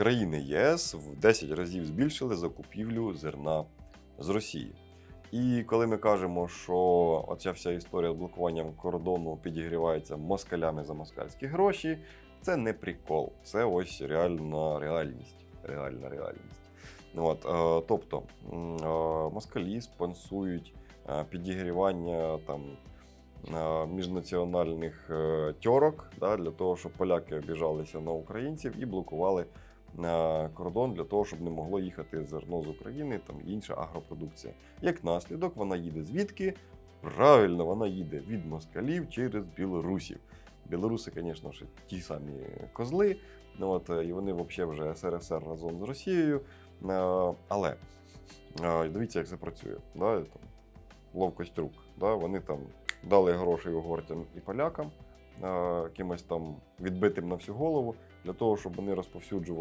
країни ЄС в 10 разів збільшили закупівлю зерна з Росії. І коли ми кажемо, що оця вся історія з блокуванням кордону підігрівається москалями за москальські гроші, це не прикол, це ось реальна реальність. Реальна реальність. Ну, От, е, тобто е, москалі спонсують е, підігрівання там міжнаціональних тьорок да, для того, щоб поляки обіжалися на українців і блокували кордон для того, щоб не могло їхати зерно з України там інша агропродукція. Як наслідок, вона їде звідки? Правильно, вона їде від москалів через білорусів. Білоруси, звісно ж, ті самі козли, ну, от, е, і вони взагалі вже СРСР разом з Росією. Е, Але е, дивіться, як це працює. Да? Там, ловкость рук. Да? Вони там дали грошей угорцям і полякам, якимось там відбитим на всю голову, для того, щоб вони розповсюджували.